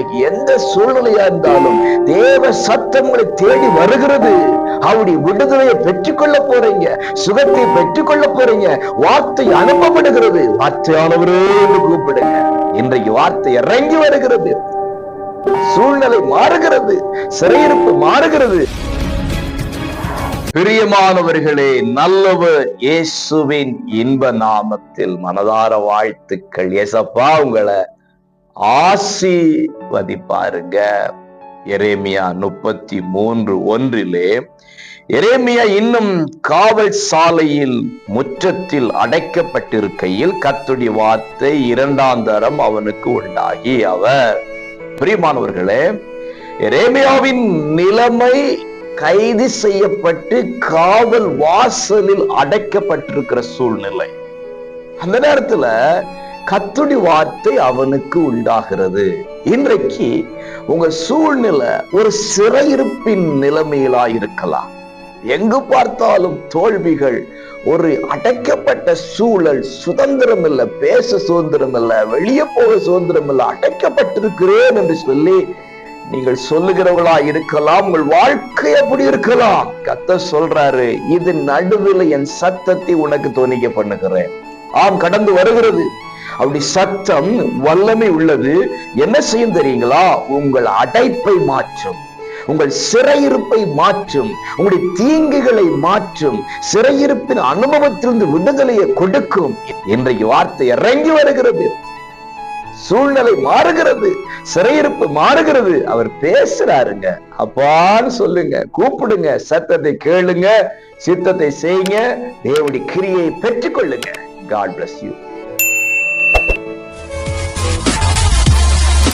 இன்னைக்கு எந்த சூழ்நிலையா இருந்தாலும் தேவ சத்தங்களை தேடி வருகிறது. அவருடைய விடுதலையை பெற்றுக்கொள்ள போறீங்க. சுகத்தை பெற்றுக்கொள்ள போறீங்க. வார்த்தை அனுப்பப்படுகிறது. வார்த்தையானவரே என்று கூப்பிடுங்க. இன்றைக்கு வார்த்தை இறங்கி வருகிறது. சூழ்நிலை மாறுகிறது. சிறையிருப்பு மாறுகிறது. பிரியமானவர்களே நல்லவர் இயேசுவின் இன்ப நாமத்தில் மனதார வாழ்த்துக்கள். ஏசப்பா உங்களை ஆசீர்வதிப்பாருங்க. எரேமியா முப்பத்தி மூன்று ஒன்றிலே எரேமியா இன்னும் காவல் சாலையில் முற்றத்தில் அடைக்கப்பட்டிருக்கையில் கத்துடைய வார்த்தை இரண்டாம் தரம் அவனுக்கு உண்டாகி. அவர் பிரியமானவர்களே எரேமியாவின் நிலைமை கைது செய்யப்பட்டு காவல் வாசலில் அடைக்கப்பட்டிருக்கிற சூழ்நிலை. அந்த நேரத்துல கத்துடி வார்த்தை அவனுக்கு உண்டாகிறது. இன்றைக்கு உங்க சூழ்நிலை ஒரு சிறையிருப்பின் நிலைமையிலா இருக்கலாம். எங்கு பார்த்தாலும் தோல்விகள் ஒரு அடைக்கப்பட்ட சூழல் சுதந்திரம் இல்ல பேச சுதந்திரம் இல்ல வெளியே போக சுதந்திரம் இல்ல அடைக்கப்பட்டிருக்கிறேன் என்று சொல்லி நீங்கள் சொல்லுகிறவளா இருக்கலாம் உங்கள் வாழ்க்கை அப்படி இருக்கலாம். கத்த சொல்றாரு இது நடுவில் என் சத்தத்தை உனக்கு தோணிக்க பண்ணுகிறேன். ஆம் கடந்து வருகிறது. அப்படி சத்தம் வல்லமை உள்ளது. என்ன செய்யும் தெரியுங்களா? உங்கள் அடைப்பை மாற்றும். உங்கள் சிறையிருப்பை மாற்றும். உங்களுடைய தீங்குகளை மாற்றும். சிறையிருப்பின் அனுபவத்திலிருந்து விடுதலையை கொடுக்கும். இன்றைக்கு வார்த்தை இறங்கி வருகிறது. சூழ்நிலை மாறுகிறது. சிறையிருப்பு மாறுகிறது. அவர் பேசுறாருங்க. அப்பான்னு சொல்லுங்க. கூப்பிடுங்க. சத்தத்தை கேளுங்க. சித்தத்தை செய்யுங்க. தேவடி கிரியை பெற்றுக்கொள்ளுங்க. God bless you